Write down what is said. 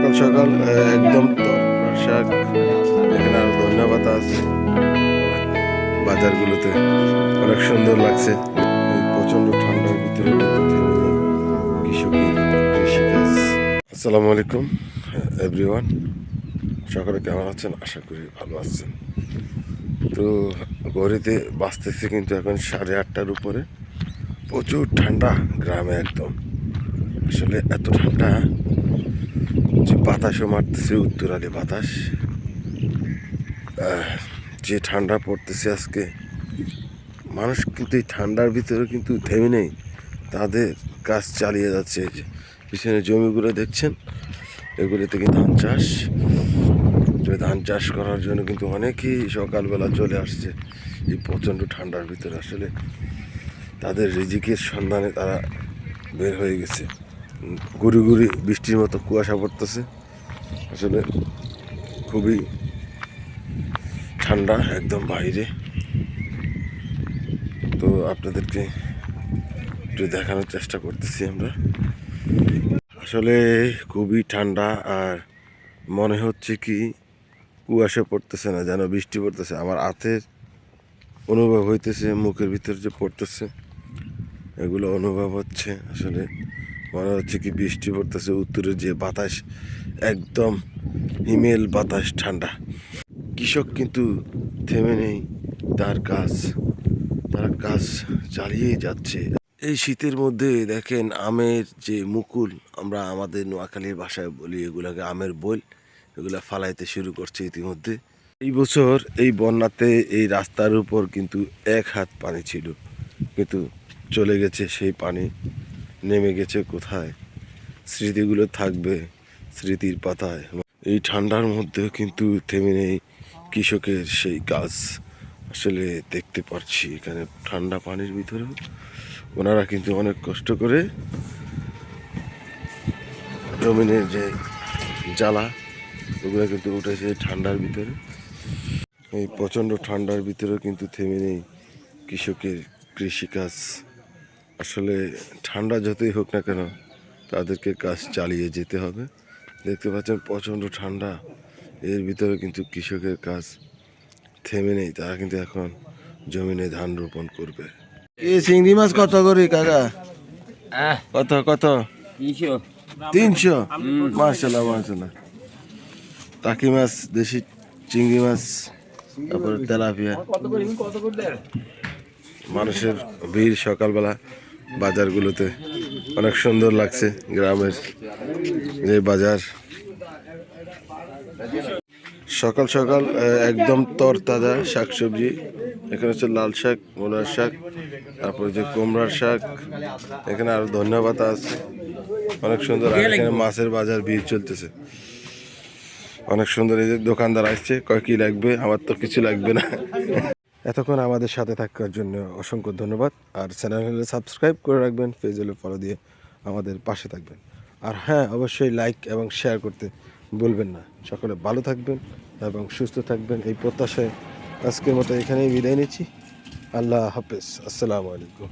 সকাল সকাল একদম শাক। এখানে আরও ধন্যবাদ আছে। বাজারগুলোতে অনেক সুন্দর লাগছে। প্রচণ্ড ঠান্ডার ভিতরে আসসালামু আলাইকুম এভরিওয়ান সকলে কেমন আছেন? আশা করি ভালো আছেন। তো গড়িতে বাঁচতেছে কিন্তু এখন সাড়ে আটটার উপরে। প্রচুর ঠান্ডা গ্রামে একদম। আসলে এত ঠান্ডা যে বাতাসও মারতেছে, উত্তরালি বাতাস। যে ঠান্ডা পড়তেছে আজকে, মানুষ কিন্তু এই ঠান্ডার ভিতরে কিন্তু থেমে নেই। তাদের কাজ চালিয়ে যাচ্ছে পিছনে জমিগুলো দেখছেন? এগুলিতে কিন্তু ধান চাষ। ধান চাষ করার জন্য কিন্তু অনেকেই সকালবেলা চলে আসছে। এই প্রচণ্ড ঠান্ডার ভিতরে। আসলে তাদের রিজিকের সন্ধানে তারা বের হয়ে গেছে। গুড়ি গুড়ি বৃষ্টির মতো কুয়াশা পড়তেছে। আসলে খুবই ঠান্ডা একদম বাইরে। তো আপনাদেরকে একটু দেখানোর চেষ্টা করতেছি আমরা। আসলে খুবই ঠান্ডা আর মনে হচ্ছে কি কুয়াশা পড়তেছে না, যেন বৃষ্টি পড়তেছে। আমার হাতের অনুভব হইতেছে, মুখের ভিতর যে পড়তেছে, এগুলো অনুভব হচ্ছে। আসলে মনে হচ্ছে কি বৃষ্টি পড়তেছে উত্তরের যে বাতাস, একদম হিমেল বাতাস ঠান্ডা। কৃষক কিন্তু থেমে নেই, তার কাজ, তারা কাজ চালিয়েই যাচ্ছে। এই শীতের মধ্যে দেখেন আমের যে মুকুল, আমরা আমাদের নোয়াখালীর ভাষায় বলি, এগুলাকে আমের বইল, এগুলা ফালাইতে শুরু করছে ইতিমধ্যে। এই বছর এই বন্যাতে এই রাস্তার উপর কিন্তু এক হাত পানি ছিল, কিন্তু চলে গেছে সেই পানি। নেমে গেছে কোথায়? স্মৃতিগুলো থাকবে স্মৃতির পাতায়। এই ঠান্ডার মধ্যেও কিন্তু থেমে নেই কৃষকের সেই কাজ। আসলে দেখতে পাচ্ছি এখানে ঠান্ডা পানির ভিতরে ওনারা কিন্তু অনেক কষ্ট করে জমিনের যে জ্বালা, ওগুলো কিন্তু উঠেছে ঠান্ডার ভিতরে। এই প্রচণ্ড ঠান্ডার ভিতরেও কিন্তু থেমে নেই কৃষকের কৃষিকাজ। আসলে ঠান্ডা যতই হোক না কেন তাদেরকে কাজ চালিয়ে যেতে হবে। দেখতে পাচ্ছেন প্রচণ্ড ঠান্ডা। এর ভিতরে কিন্তু কৃষকের কাজ থেমে নেই। তারা কিন্তু এখন জমিনে ধান রোপণ করবে। এই চিংড়ি মাছ কত করে কাকা? কত কত? তিনশো। মার্শাল্লাহ মার্শাল্লাহ টাকি মাছ দেশি চিংড়ি মাছ তারপরে তেলাপিয়া। মানুষের ভিড় সকালবেলা। বাজারগুলোতে। অনেক সুন্দর লাগছে গ্রামের যে বাজার। সকাল সকাল একদম তরতাজা শাকসবজি। এখানে হচ্ছে লাল শাক মূলার শাক, তারপর যে কুমড়ার শাক। এখানে আরও ধন্যবাদ আছে। অনেক সুন্দর, আর এখানে মাছের বাজার, ভিড় চলতেছে। অনেক সুন্দর, এই যে দোকানদার আসছে, কয় কি লাগবে? আমার তো কিছু লাগবে না। এতক্ষণ আমাদের সাথে থাকার জন্য অসংখ্য ধন্যবাদ। আর চ্যানেল হলে সাবস্ক্রাইব করে রাখবেন, পেজ হলে ফলো দিয়ে আমাদের পাশে থাকবেন। আর হ্যাঁ অবশ্যই লাইক এবং শেয়ার করতে ভুলবেন না। সকলে ভালো থাকবেন এবং সুস্থ থাকবেন। এই প্রত্যাশায় আজকের মতো এখানেই বিদায় নিচ্ছি। আল্লাহ হাফেজ। আসসালামু আলাইকুম।